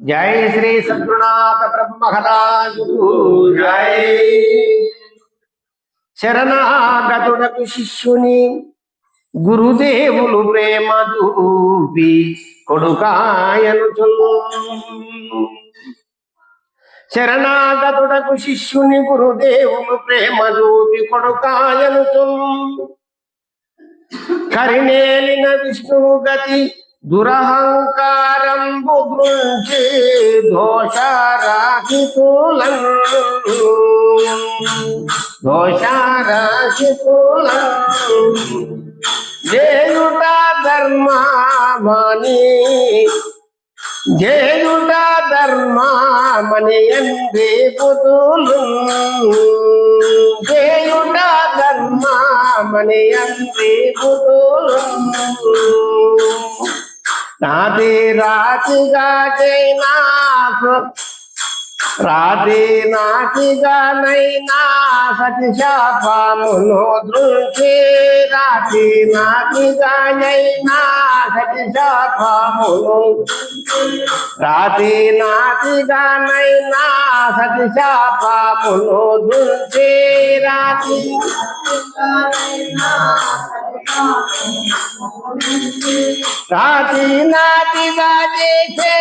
జై శ్రీ సద్గుణాథ బ్రహ్మహరాజు జై. శరణాగతుడకు శిష్యుని గురుదేవులు ప్రేమ దూపి కొడుకాయను శరణాగతుడకు శిష్యుని గురుదేవులు ప్రేమ దూపి కొడుకాయను కరినేలిన విష్ణువు గతి దురహంకారం బుద్రుంచి దోషారాహితులం దోషారాహితులం జేయుట ధర్మమని జేయుట ధర్మమని ఎందే పుతులు జేయుట ధర్మమని ఎందే పుతులు నాది జైనా రాతి నాటిగానైనా సతి శాపమును దృష్టి రాతి నాటిగానైనా సతి శాపమును రాతి నాటిగానైనా సతి శాపమును దృష్టి రాతి రాతి నాటిగా చేసే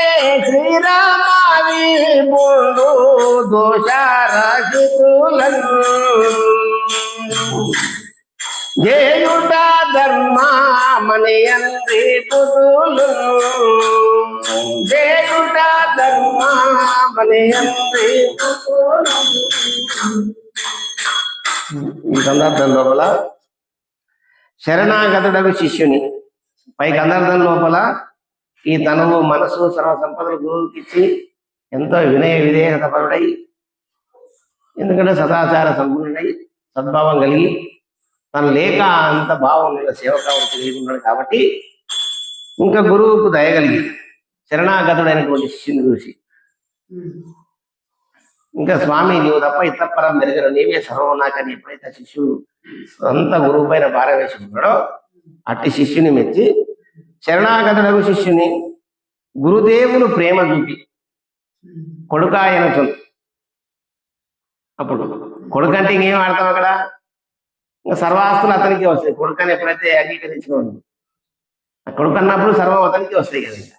శ్రీరామావి బోడు దోషారహితులను జేయుట ధర్మమని అంది పుతులు జేయుట మనయంది అంది ఈ సందర్భం లోపల శరణాగతుడకు శిష్యుని. పై గంధర్ధం లోపల ఈ తనువు మనసు సర్వ సంపదలు గురువుకి ఇచ్చి ఎంతో వినయ విధేయత పరుడై ఎందుకంటే సదాచార సంపన్నుడై సద్భావం కలిగి తన లేక అంత భావం మీద కావచ్చు కలిగి ఉన్నాడు కాబట్టి ఇంకా గురువుకు దయగలిగి శరణాగతుడైనటువంటి శిష్యుని చూసి. ఇంకా స్వామి నీవు తప్ప ఇతపరం మెరుగరు నీవే సర్వం నాకని ఎప్పుడైతే శిష్యుడు సొంత గురువు పైన భారం వేసుకున్నాడో అట్టి శిష్యుని మెచ్చి శరణాగతులకు శిష్యుని గురుదేవులు ప్రేమ చూపి కొడుకాయన చొల్ అప్పుడు కొడుకంటే ఇంకేం ఆడతాం అక్కడ? ఇంకా సర్వాస్తులు అతనికి వస్తాయి. కొడుకని ఎప్పుడైతే అంగీకరించుకోండి ఆ కొడుకు అన్నప్పుడు సర్వం అతనికి వస్తాయి కదా. ఇంకా.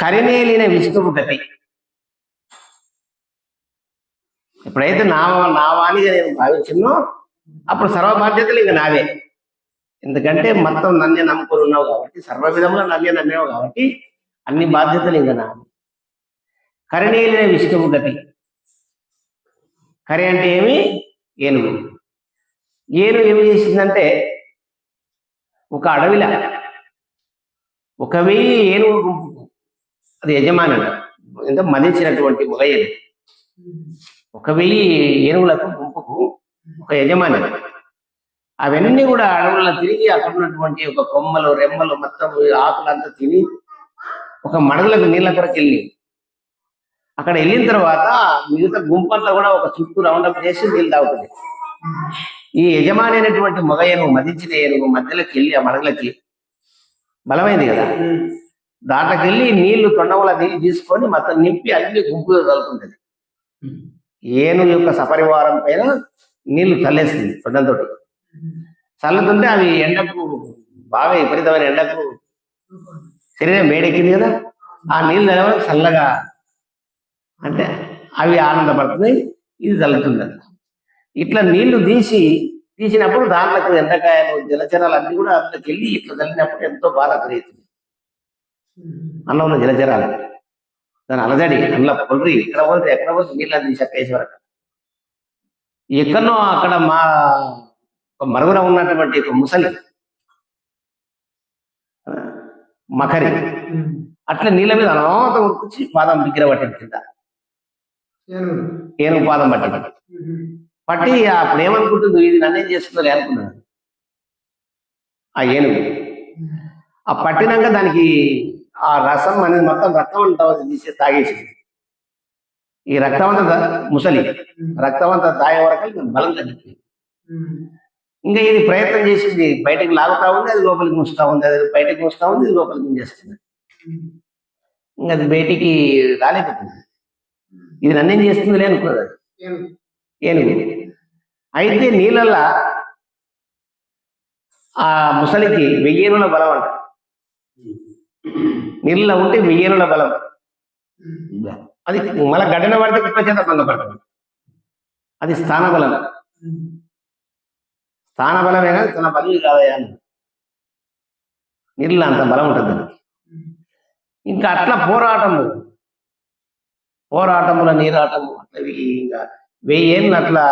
కరినేలిన విష్ణువు గతి. ఎప్పుడైతే నా నా వాణిగా నేను భావించినో అప్పుడు సర్వ బాధ్యతలు ఇంకా నావే. ఎందుకంటే మొత్తం నన్నే నమ్ముకొని ఉన్నావు కాబట్టి సర్వ విధంలో నన్నే నమ్మేవు కాబట్టి అన్ని బాధ్యతలు ఇంకా నావి. కరినేలిన విష్ణువు గతి. కరి అంటే ఏమి? ఏనుగు. ఏనుగు ఏమి చేసిందంటే ఒక అడవిలా ఒక వెయ్యి ఏనుగు గుంపుకు అది యజమాని ఎంతో మదించినటువంటి మొగ ఒక వెయ్యి ఏనుగులకు గుంపుకు ఒక యజమాని అవన్నీ కూడా అడవుల్లో తిరిగి అక్కడ ఉన్నటువంటి ఒక కొమ్మలు రెమ్మలు మొత్తం ఆకులంతా తిని ఒక మడగలకు నీళ్ళ దగ్గరకు వెళ్ళి అక్కడ వెళ్ళిన తర్వాత మిగతా గుంపంతా కూడా ఒక చుట్టూ రౌండప్ చేసి నీళ్ళు తాగుతుంది. ఈ యజమాని అయినటువంటి మగ ఏనుగు మదించిన ఏనుగు మధ్యలోకి వెళ్ళి ఆ మడగలకి బలమైంది కదా. దాటకెళ్ళి నీళ్ళు తొండవల నీళ్ళు తీసుకొని మొత్తం నింపి అన్ని గుంపుగా కలుపుతుంది ఏను యొక్క సపరివారం పైన నీళ్ళు చల్లేస్తుంది తొండంతో చల్లుతుంటే అవి ఎండకు బాగా విపరీతమైన ఎండకు శరీరం వేడెక్కింది కదా ఆ నీళ్ళు తగలడం చల్లగా అంటే అవి ఆనందపడుతున్నాయి ఇది చల్లుతుంది ఇట్లా నీళ్ళు తీసి తీసినప్పుడు దాంట్లో ఎండకాయలు జలచరాలు అన్నీ కూడా అందులోకి వెళ్ళి ఇట్లా చల్లినప్పుడు ఎంతో బాధ కలిగుతుంది అన్న ఉన్న జలచరాలు దాని అలజడి అందులో పొల్రి ఇక్కడ పోతే ఎక్కడ పోతే నీళ్ళు అది చక్కేశ్వరకు ఎక్కడనో అక్కడ మా ఒక మరుగున ఉన్నటువంటి ఒక ముసలి మకరి. అట్లా నీళ్ళ మీద అనాథం ఉరికొచ్చి పాదం బిగ్గిర పట్టింది కింద. ఏనుగు. పాదం పట్టింది. పట్టి అప్పుడు ఏమనుకుంటుంది ఇది నన్నేం చేస్తుందో అనుకున్నాను. ఆ ఏనుగు. ఆ పట్టినాక దానికి ఆ రసం అనేది మొత్తం రక్తం అంతా తీసి తాగేసింది. ఈ రక్తం ముసలి రక్తం అంతా తాగే వరకు బలం తగ్గిపోయింది ఇంకా ఇది ప్రయత్నం చేసింది. బయటకు లాగుతా ఉంది అది లోపలికి ముస్తా ఉంది అది బయటకు ముస్తా ఉంది ఇది లోపలికి చేస్తుంది ఇంకా అది బయటికి రాలేకపోతుంది ఇది నన్నేం చేస్తుంది లేనుకున్నది అది. ఏనుగు. అయితే నీళ్ళల్లా ఆ ముసలికి వెయ్యేనుల బలం అంటారు నీళ్ళలో ఉంటే వెయ్యేనుల బలం. అది మళ్ళీ గడ్డన పడితే కుక్క చేత భంగపడుతుంది అది స్థాన బలం. స్థాన బలమే కానీ తన బలం కాదయా అని. నీళ్ళలో అంత బలం ఉంటుంది దానికి. ఇంకా అట్లా పోరాటము. పోరాటముల నీరాటము అట్లా ఇవి ఇంకా వెయ్యి ఏళ్ళు అట్లా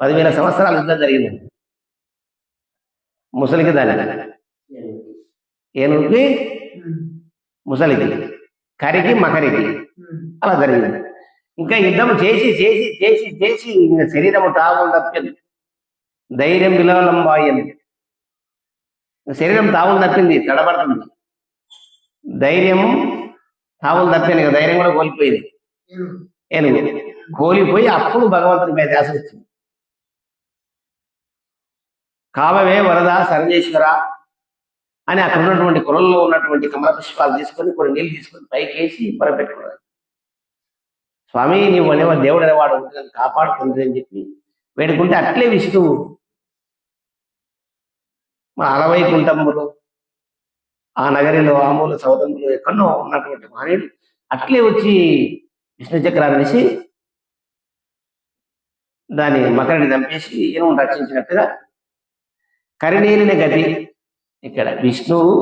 పదివేల సంవత్సరాలు యుద్ధం జరిగింది. ముసలికి దాని. ఏనుగుకి. ముసలికి కరికి మకరికి అలా జరిగింది. ఇంకా యుద్ధం చేసి చేసి చేసి చేసి ఇంకా శరీరము తాగులు తప్పింది. ధైర్యం విలవలంబాయని శరీరం తావులు తప్పింది తడబడుతుంది. ధైర్యం తావులు తప్పింది ఇక ధైర్యం కూడా కోల్పోయింది. ఏనుగు. కోల్పోయి అప్పుడు భగవంతుని మీద ధ్యాస వచ్చింది. కావవే వరద సర్వేశ్వర అని అక్కడ ఉన్నటువంటి కులంలో ఉన్నటువంటి కమల పుష్పాలు తీసుకొని కొన్ని నీళ్ళు తీసుకొని పైకి వేసి పొరపెట్టుకున్నాడు స్వామి నీవు అనేవా దేవుడు అనేవాడు నన్ను కాపాడుతుంది అని చెప్పి వేడుకుంటే అట్లే విష్ణువు అలవై కుంటమ్ములు ఆ నగరిలో ఆమూల సౌదములు ఎక్కడో ఉన్నటువంటి మహనీయుడు అట్లే వచ్చి విష్ణు చక్రాన్ని వేసి దాని మకరిని చంపేసి ఈయన రక్షించినట్టుగా కరినేలిన గతి ఇక్కడ విష్ణువు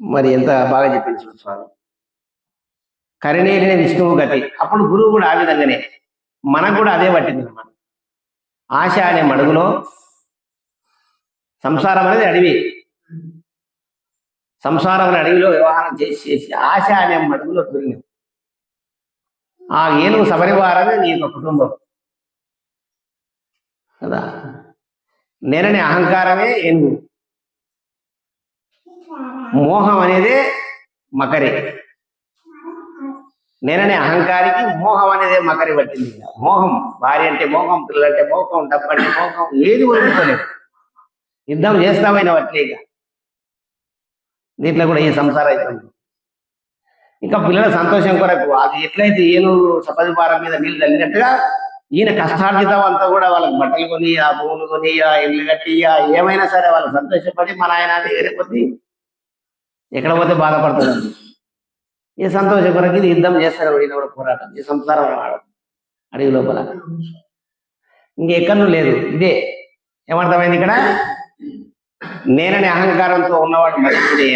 మరి ఎంత బాగా చెప్పించు స్వామి. కరినేలిన విష్ణువు గతి. అప్పుడు గురువు కూడా ఆ విధంగానే. మనకు కూడా అదే పట్టింది అనమాట ఆశ అనే మడుగులో సంసారం అనేది అడవి. సంసారం అనే అడవిలో వ్యవహారం చేసి చేసి ఆశ అనే మడుగులో దొరికింది. ఆ ఏనుగు సపరివారమే నీ యొక్క కుటుంబం. కదా? నేననే అహంకారమే ఎనుగు మోహం అనేదే మకరి. నేననే అహంకారికి మోహం అనేదే మకరి పట్టింది. మోహం భార్య అంటే మోహం పిల్లలంటే మోహం డబ్బు అంటే మోహం ఏది వదులుకోలేదు యుద్ధం చేస్తామైన వట్లేక. దీంట్లో కూడా ఈ సంసారం అవుతుంది ఇంకా పిల్లల సంతోషం కొరకు అది ఎట్లయితే ఏను సపదిపారం మీద నీళ్ళు తల్లినట్టుగా ఈయన కష్టార్జితం అంతా కూడా వాళ్ళకి బట్టలు కొని ఆ భూములు కొని ఆ ఇల్లు కట్టి ఆ ఏమైనా సరే వాళ్ళు సంతోషపడి మన ఆయన వేరే ఎక్కడ పోతే బాధపడుతుంది ఈ సంతోష కొరకు ఇది యుద్ధం చేస్తారు ఈయన కూడా పోరాటం ఈ సంసారం ఆడడం అడవి లోపల. ఇంకెక్కడూ లేదు. ఇదే ఏమర్థమైంది ఇక్కడ? నేనని అహంకారంతో ఉన్నవాడు మనుషుడే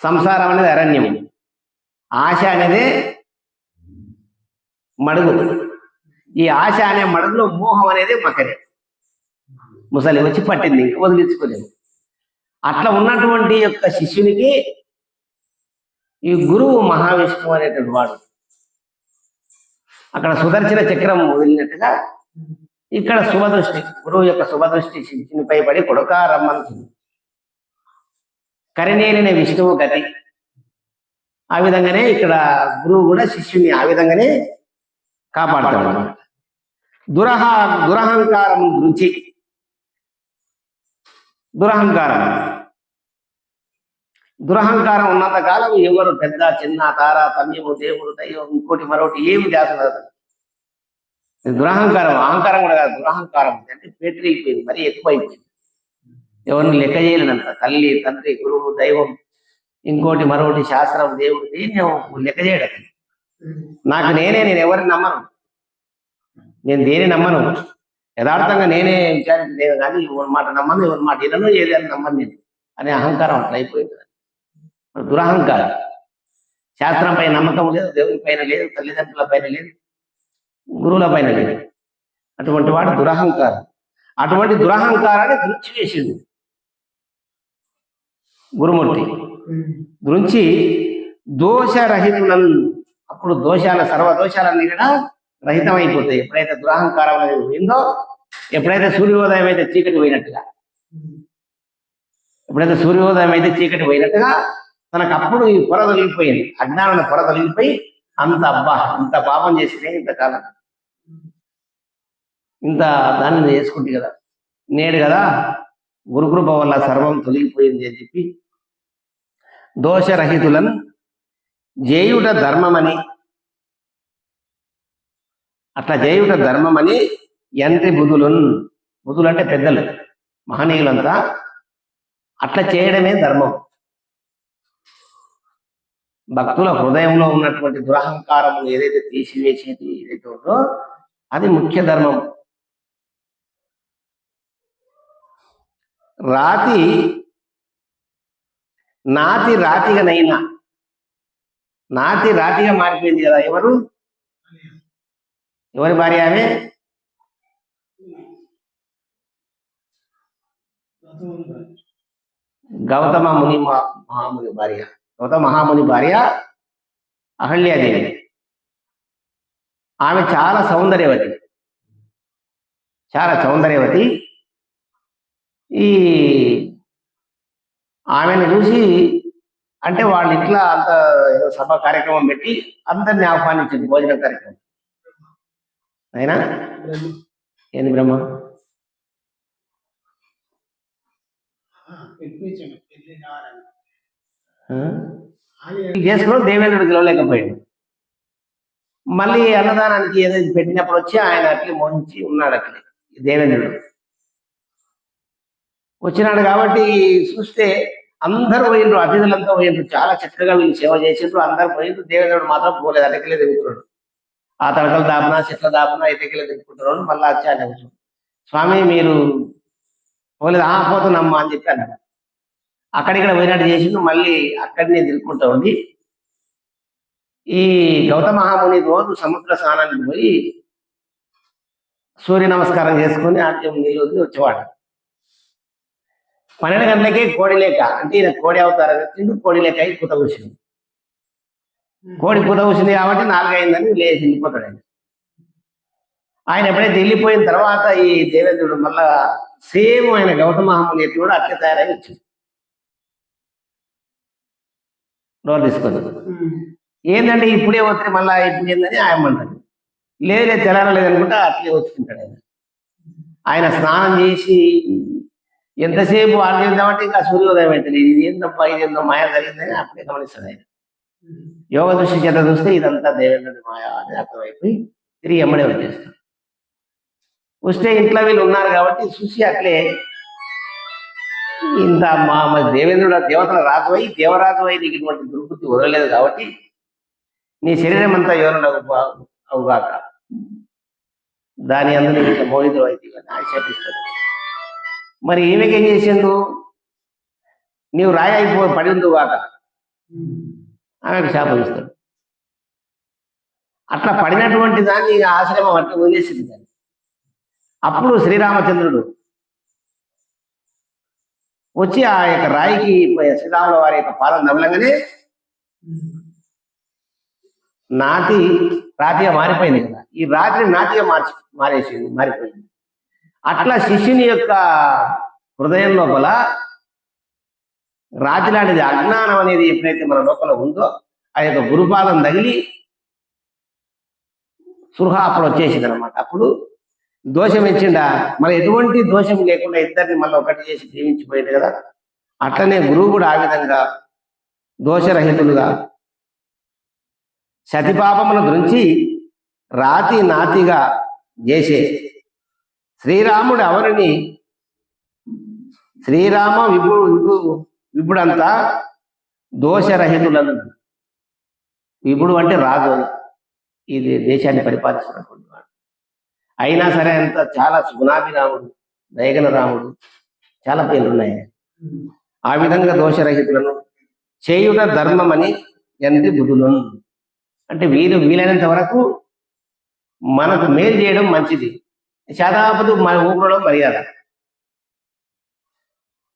సంసారం అనేది అరణ్యం. ఆశ అనేది మడుగు. ఈ ఆశ అనే మడుగులో మోహం అనేది మకరే. ముసలి వచ్చి పట్టింది ఇంక వదిలించుకోలేదు. అట్లా ఉన్నటువంటి యొక్క శిష్యునికి ఈ గురువు మహావిష్ణువు అనేటువంటి వాడు. అక్కడ సుదర్శన చక్రం వదిలినట్టుగా ఇక్కడ శుభదృష్టి గురువు యొక్క శుభదృష్టి శిష్యునిపై పడి కొడుక రమ్మంటుంది. కరినేలిన విష్ణువు గతి. ఆ విధంగానే ఇక్కడ గురువు కూడా శిష్యుని ఆ విధంగానే కాపాడతాడు. దురహ దురహంకారం గురించి. దురహంకారం. దురహంకారం ఉన్నంత కాలం ఎవరు పెద్ద చిన్న తార తమ్యము దేవుడు దైవం ఇంకోటి మరొకటి ఏమి ఇది దురహంకారం అహంకారం కూడా కాదు దురహంకారం. అంటే పెరిగిపోయింది మరీ ఎక్కువైపోయింది. ఎవరిని లెక్క చేయలేనంత. తల్లి తండ్రి గురువు దైవం ఇంకోటి మరొకటి శాస్త్రం దేవుడు దేన్ని లెక్క చేయడం నాకు నేనే నేను ఎవరిని నమ్మను. నేను దేని నమ్మను? యథార్థంగా నేనే విచారించలేదు కానీ ఎవరి మాట నమ్మను ఎవరి మాట వినను ఏదైనా నమ్మను నేను. అనే అహంకారం అట్లా అయిపోయింది. దురహంకారం. శాస్త్రం పైన నమ్మకం లేదు దేవుని పైన లేదు తల్లిదండ్రుల పైన లేదు గురువుల పైన లేదు. అటువంటి వాడు దురహంకారం. అటువంటి దురహంకారాన్ని దృష్టి వేసిండు గురుమూర్తి. గురించి దోషరహితులను అప్పుడు దోషాల సర్వ దోషాలన్నీ కూడా రహితమైపోతాయి. ఎప్పుడైతే దురహంకారం అనేది పోయిందో ఎప్పుడైతే సూర్యోదయం అయితే చీకటి పోయినట్టుగా ఎప్పుడైతే సూర్యోదయం అయితే చీకటి పోయినట్టుగా తనకు అప్పుడు ఈ పొర తొలగిపోయింది. అజ్ఞానం పొర తొలగిపోయి అంత అబ్బా ఇంత పాపం చేసినే ఇంతకాలం ఇంత దాన్ని చేసుకుంటే కదా నేడు కదా గురుకృప వల్ల సర్వం తొలగిపోయింది అని చెప్పి దోషరహితులను జేయుట ధర్మమని అట్లా చేయుట ధర్మం అని బుధులున్ బుధులు అంటే పెద్దలు మహనీయులంతా అట్లా చేయడమే ధర్మం. భక్తుల హృదయంలో ఉన్నటువంటి దురహంకారం ఏదైతే తీసివేసేది ఏదైతే ఉందో అది ముఖ్య ధర్మం. రాతి నాతి రాతిగా నైనా నాతి రాతిగా మారిపోయింది కదా ఎవరు? ఎవరి భార్య ఆమె? గౌతమ ముని మహా- మహాముని భార్య. గౌతమ మహాముని భార్య అహల్యాదేవి. ఆమె చాలా సౌందర్యవతి. చాలా సౌందర్యవతి. ఈ ఆమెను చూసి అంటే వాళ్ళ ఇంట్లో అంత ఏదో సభ కార్యక్రమం పెట్టి అందరిని ఆహ్వానించింది భోజన కార్యక్రమం. అయినా? ఏంది బ్రహ్మ? పిలిపించండి పెళ్ళి కావాలని ఆ? అని ఈ కేసులో దేవేంద్రుడు గెలవలేకపోయాడు. మళ్ళీ అన్నదానానికి ఏదైతే పెట్టినప్పుడు వచ్చి ఆయన అట్లే మోహించి ఉన్నాడు అట్లే ఈ దేవేంద్రుడు. వచ్చినాడు కాబట్టి చూస్తే అందరూ పోయిండ్రు అతిథులంతా పోయిండ్రు చాలా చక్కగా వీళ్ళు సేవ చేసిండ్రు అందరు పోయిండ్రు దేవేంద్రుడు మాత్రం పోలేదు దిగుతున్నాడు ఆ తడకలు దాపినా చెట్ల దాపినా ఇటకెళ్ళి దిగుతున్నాడు మళ్ళీ వచ్చాను స్వామి మీరు పోలేదు ఆ పోతున్నామ్మా అని చెప్పాను అక్కడిక్కడ పోయినట్టు చేసిండు మళ్ళీ అక్కడనే తిరుక్కుంటా ఉంది ఈ గౌతమ మహాముని రోజు సముద్ర స్నానానికి పోయి సూర్య నమస్కారం చేసుకుని ఆద్యం నీళ్ళు వదిలి వచ్చేవాడు. పన్నెండు గంటలకే కోడి లేక అంటే ఈయన కోడి అవతారం ఎత్తిండు కోడి లేక అయి కుత కూర్చుంది కోడి కుత కూర్చుంది కాబట్టి నాలుగైందని లేచి వెళ్ళిపోతాడు ఆయన. ఆయన ఎప్పుడైతే వెళ్ళిపోయిన తర్వాత ఈ దేవేంద్రుడు మళ్ళా సేమ్ ఆయన గౌతమ మహాముని ఎట్లు కూడా అట్లే తయారై వచ్చింది. డోర్ తీసుకొని. ఏంటంటే ఇప్పుడే వస్తే మళ్ళా ఇప్పుడు ఏందని ఆయన అంటాడు లేదు లేదు తెల్లారలేదు అనుకుంటా అట్లే వచ్చుకుంటాడు ఆయన. ఆయన స్నానం చేసి ఎంతసేపు వాళ్ళు చేద్దామంటే ఇంకా సూర్యోదయం అవుతుంది. ఇది ఏందబ్బా ఇది ఏందో మాయ జరిగిందని అప్పుడే గమనిస్తాడు ఆయన. యోగ దృష్టి చేత చూస్తే ఇదంతా దేవేంద్రుడి మాయా అని అర్థమైపోయి తిరిగి ఎమ్మడే వచ్చేస్తారు వస్తే ఇంట్లో వీళ్ళు ఉన్నారు కాబట్టి చూసి అట్లే ఇంత మా మరి దేవేంద్రుడు దేవతల రాజువై దేవరాజువై నీకు ఇటువంటి దుర్బుద్ధి వదలలేదు కాబట్టి నీ శరీరం అంతా ఎవరు అవుగాక. దాని అందరూ ఇట్లా మోహితులు అయితే ఆక్షేపిస్తాడు. మరి ఈమెకేం ఏం చేసిండు? నీవు రాయి అయిపో పడి ఆమెకు శాపం ఇస్తాడు అట్లా పడినటువంటి దాన్ని ఆశ్రమం అట్లా వదిలేసింది దాన్ని. అప్పుడు శ్రీరామచంద్రుడు వచ్చి ఆ యొక్క రాయికి శ్రీరాముల వారి యొక్క పాదం నమలంగానే నాటి రాతిగా మారిపోయింది కదా. ఈ రాత్రి నాటిగా మార్చి మారేసింది మారిపోయింది. అట్లా శిష్యుని యొక్క హృదయం లోపల రాతి లాంటిది అజ్ఞానం అనేది ఎప్పుడైతే మన లోపల ఉందో ఆ యొక్క గురుపాదం తగిలి సృహ అప్పుడు వచ్చేసింది అనమాట అప్పుడు దోషం ఇచ్చిండా మరి ఎటువంటి దోషం లేకుండా ఇద్దరిని మళ్ళీ ఒకటి చేసి జీవించిపోయింది కదా. అట్లనే గురువు కూడా ఆ విధంగా దోషరహితులుగా సతిపాపమును గురించి రాతి నాతిగా చేసే శ్రీరాముడు ఎవరిని? శ్రీరామ విభు విభు ఇప్పుడంతా దోషరహితులను ఇప్పుడు అంటే రాదు ఇది దేశాన్ని పరిపాలిస్తున్నటువంటి వాడు. అయినా సరే అంత చాలా సుగుణాభిరాముడు దయగల రాముడు చాలా పేర్లు ఉన్నాయి ఆ విధంగా దోషరహితులను చేయుట అని ఎంది బుధులను అంటే వీరు వీలైనంత వరకు మనకు మేలు చేయడం మంచిది. శాదాపదు మన ఊపిరడం మర్యాద.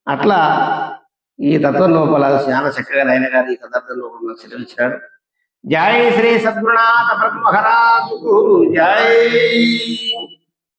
అట్లా ఈ తత్వం లోపల చాలా చక్కగా నాయన గారు ఈ సందర్భం లోపల మనకు సెలవిచ్చినాడు జై శ్రీ సద్గురునాథ బ్రహ్మహరాజు జై.